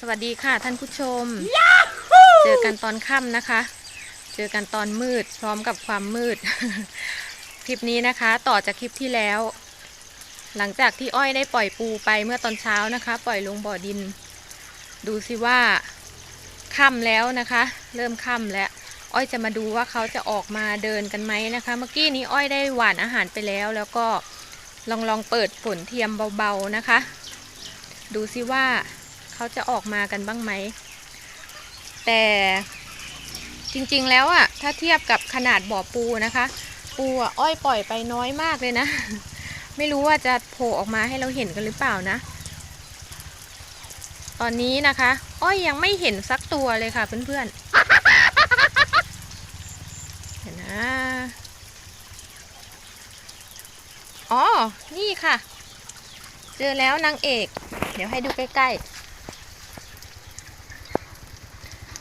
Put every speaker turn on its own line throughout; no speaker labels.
สวัสดีค่ะท่านผู้ชม เจอกันตอนค่ำนะคะ เจอกันตอนมืดพร้อมกับความมืด คลิปนี้นะคะ ต่อจากคลิปที่แล้ว หลังจากที่อ้อยได้ปล่อยปูไปเมื่อตอนเช้านะคะ ปล่อยลงบ่อดิน ดูสิว่าค่ำแล้วนะคะ เริ่มค่ำแล้ว อ้อยจะมาดูว่าเขาจะออกมาเดินกันไหมนะคะ เมื่อกี้นี้อ้อยได้หว่านอาหารไปแล้ว แล้วก็ลองลองเปิดฝนเทียมเบาๆนะคะ ดูสิว่า เขาจะออกมากันบ้างไหม แต่จริงๆแล้วอะถ้าเทียบกับขนาดบ่อปูนะคะ ปูอะอ้อยปล่อยไปน้อยมากเลยนะ ไม่รู้ว่าจะโผล่ออกมาให้เราเห็นกันหรือเปล่านะ ตอนนี้นะคะ อ้อยยังไม่เห็นสักตัวเลยค่ะเพื่อนๆเห็นนะอ๋อ นี่ค่ะ เจอแล้วนางเอก เดี๋ยวให้ดูใกล้ๆ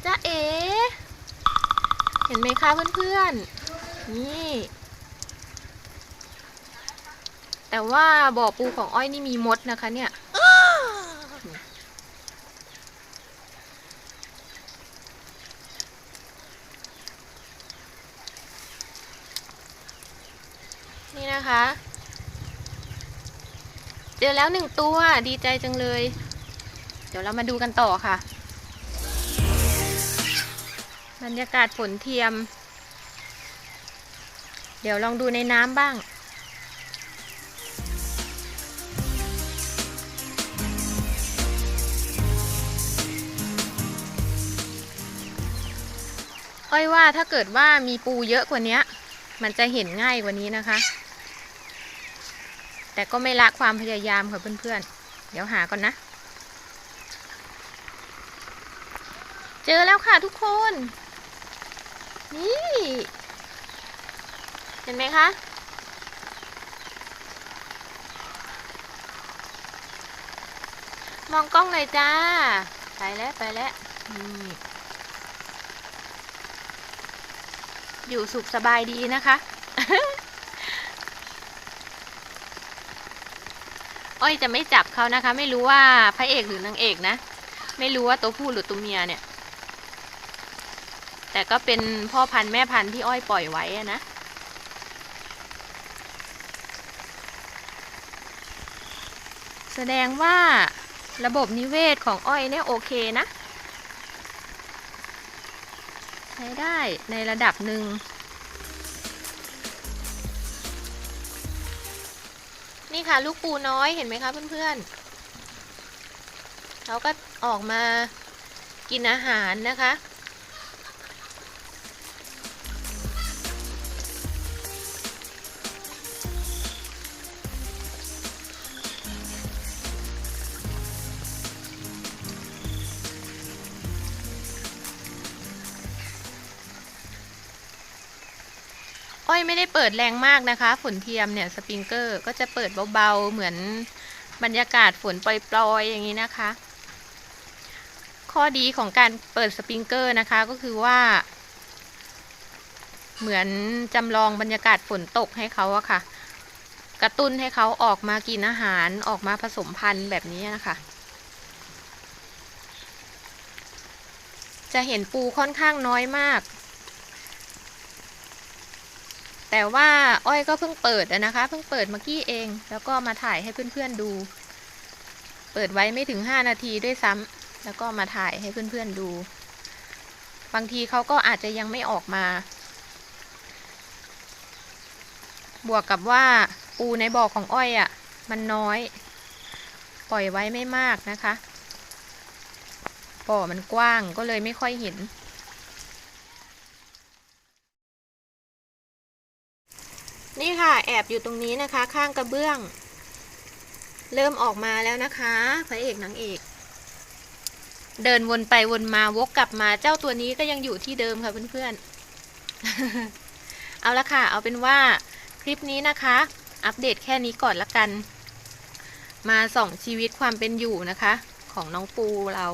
จ้าเอ๋เห็นไหมคะเพื่อนๆ นี่ แต่ว่าบ่อปูของอ้อยนี่มีมดนะคะเนี่ย นี่นะคะเจอแล้วหนึ่งตัวดีใจจังเลย เดี๋ยวเรามาดูกันต่อค่ะ บรรยากาศฝนเทียม เดี๋ยวลองดูในน้ำบ้างอ้อยว่าถ้าเกิดว่ามีปูเยอะกว่านี้มันจะเห็นง่ายกว่านี้นะคะ แต่ก็ไม่ละความพยายามค่ะเพื่อนๆ เดี๋ยวหาก่อนนะ เจอแล้วค่ะทุกคน นี่ เห็นไหมคะ มองกล้องหน่อยจ้า ไปแล้วไปแล้วอยู่สุขสบายดีนะคะอ้อยจะไม่จับเขานะคะ ไม่รู้ว่าพระเอกหรือนางเอกนะ ไม่รู้ว่าตัวผู้หรือตัวเมียเนี่ย แต่ก็เป็นพ่อพันธุ์แม่พันธุ์ที่อ้อยปล่อยไว้อะนะแสดงว่าระบบนิเวศของอ้อยเนี่ยโอเคนะ ใช้ได้ในระดับหนึ่ง นี่ค่ะลูกปูน้อยเห็นไหมคะเพื่อนๆเขาก็ออกมากินอาหารนะคะ อ้อยไม่ได้เปิดแรงมากนะคะ ฝนเทียมเนี่ยสปริงเกอร์ก็จะเปิดเบาๆ เหมือนบรรยากาศฝนปล่อยๆอย่างนี้นะคะ ข้อดีของการเปิดสปริงเกอร์นะคะก็คือว่า เหมือนจำลองบรรยากาศฝนตกให้เขาอะค่ะ กระตุ้นให้เขาออกมากินอาหารออกมาผสมพันธุ์แบบนี้นะคะจะเห็นปูค่อนข้างน้อยมาก แต่ว่าอ้อยก็เพิ่งเปิดอะนะคะ เพิ่งเปิดเมื่อกี้เอง แล้วก็มาถ่ายให้เพื่อนๆดู เปิดไว้ไม่ถึงห้านาทีด้วยซ้ำแล้วก็มาถ่ายให้เพื่อนๆดู บางทีเขาก็อาจจะยังไม่ออกมา บวกกับว่าปูในบ่อของอ้อยอะ่ะ มันน้อย ปล่อยไว้ไม่มากนะคะบ่อมันกว้างก็เลยไม่ค่อยเห็น นี่ค่ะแอบอยู่ตรงนี้นะคะ ข้างกระเบื้อง เริ่มออกมาแล้วนะคะพระเอกนางเอก เดินวนไปวนมาวกกลับมาเจ้าตัวนี้ก็ยังอยู่ที่เดิมค่ะเพื่อนๆ เอาละค่ะ เอาเป็นว่าคลิปนี้นะคะ อัปเดตแค่นี้ก่อนละกัน มาส่องชีวิตความเป็นอยู่นะคะ ของน้องปูเรา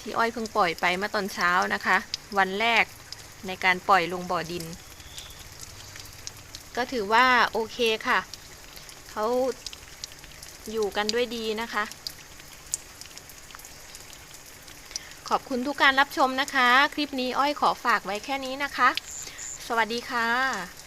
ที่อ้อยเพิ่งปล่อยไปเมื่อตอนเช้านะคะ วันแรกในการปล่อยลงบ่อดิน ก็ถือว่าโอเคค่ะเขาอยู่กันด้วยดีนะคะ ขอบคุณทุกการรับชมนะคะ คลิปนี้อ้อยขอฝากไว้แค่นี้นะคะ สวัสดีค่ะ